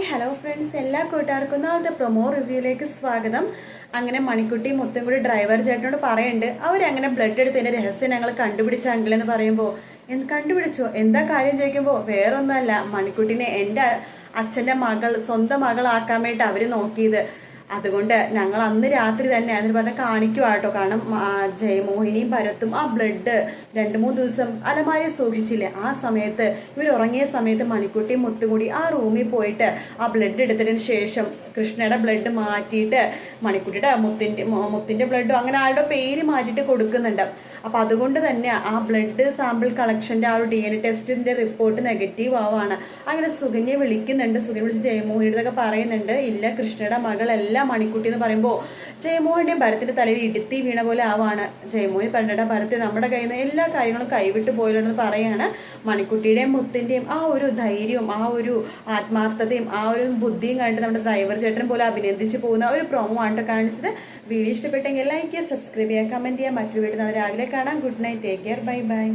Hi hello friends. എല്ലാ കൂട്ടുകാർക്കും നാളത്തെ പ്രൊമോ റിവ്യൂയിലേക്ക് സ്വാഗതം. അങ്ങനെ മണിക്കുട്ടി മുത്തും കൂടി ഡ്രൈവർ ചേട്ടനോട് പറയുന്നുണ്ട് അവരങ്ങനെ ബ്ലഡ് എടുത്തതിന്റെ രഹസ്യം ഞങ്ങൾ കണ്ടുപിടിച്ച അങ്കിളെന്ന് പറയുമ്പോൾ എന്ത് കണ്ടുപിടിച്ചോ? എന്താ കാര്യം? ചോദിക്കുമ്പോൾ വേറൊന്നുമല്ല. മണിക്കുട്ടിനെ എന്റെ അച്ഛന്റെ മകൾ സ്വന്തം മകളാക്കാൻ വേണ്ടി അവർ നോക്കിയത്. അതുകൊണ്ട് ഞങ്ങൾ അന്ന് രാത്രി തന്നെ അതിന് പറഞ്ഞാൽ കാണിക്കുക കേട്ടോ കാരണം ജയമോഹിനിയും ഭരത്തും ആ ബ്ലഡ് രണ്ട് മൂന്ന് ദിവസം അലമാരി സൂക്ഷിച്ചില്ലേ? ആ സമയത്ത് ഇവർ ഉറങ്ങിയ സമയത്ത് മണിക്കുട്ടിയും മുത്തുകൂടി ആ റൂമിൽ പോയിട്ട് ആ ബ്ലഡ് എടുത്തതിന് ശേഷം കൃഷ്ണയുടെ ബ്ലഡ് മാറ്റിയിട്ട് മണിക്കുട്ടിയുടെ മുത്തിന്റെ മുത്തിന്റെ ബ്ലഡും അങ്ങനെ ആരുടെ പേര് മാറ്റിയിട്ട് കൊടുക്കുന്നുണ്ട്. അപ്പം അതുകൊണ്ട് തന്നെ ആ ബ്ലഡ് സാമ്പിൾ കളക്ഷന്റെ ആ ഒരു ഡി എൻ എ ടെസ്റ്റിന്റെ റിപ്പോർട്ട് നെഗറ്റീവ് ആവാണ്. അങ്ങനെ സുകന്യെ വിളിക്കുന്നുണ്ട്. സുകന്യ വിളിച്ച് ജയമോഹിനിയുടെ പറയുന്നുണ്ട്. ഇല്ല കൃഷ്ണയുടെ മകളല്ല മണിക്കുട്ടി എന്ന് പറയുമ്പോൾ ജയമോഹന്റെയും ഭരത്തിന്റെ തലയിൽ ഇടുത്തി വീണ പോലെ ആവാണ് ജയമോഹൻ. പറഞ്ഞിട്ട് ഭരത്തി നമ്മുടെ കയ്യിൽ നിന്ന് എല്ലാ കാര്യങ്ങളും കൈവിട്ട് പോയില്ലെന്ന് പറയാണ് മണിക്കുട്ടിയുടെയും മുത്തിന്റെയും ആ ഒരു ധൈര്യവും ആ ഒരു ആത്മാർത്ഥതയും ആ ഒരു ബുദ്ധിയും കണ്ടിട്ട് നമ്മുടെ ഡ്രൈവർ ചേട്ടൻ പോലെ അഭിനന്ദിച്ച് പോകുന്ന ഒരു പ്രൊമോ ആണ് കാണിച്ചത്. വീഡിയോ ഇഷ്ടപ്പെട്ടെങ്കിൽ ലൈക്ക് ചെയ്യുക സബ്സ്ക്രൈബ് ചെയ്യുക കമന്റ് ചെയ്യുക. മറ്റൊരു വീട്ടിൽ രാവിലെ കാണാം. Good night take care bye bye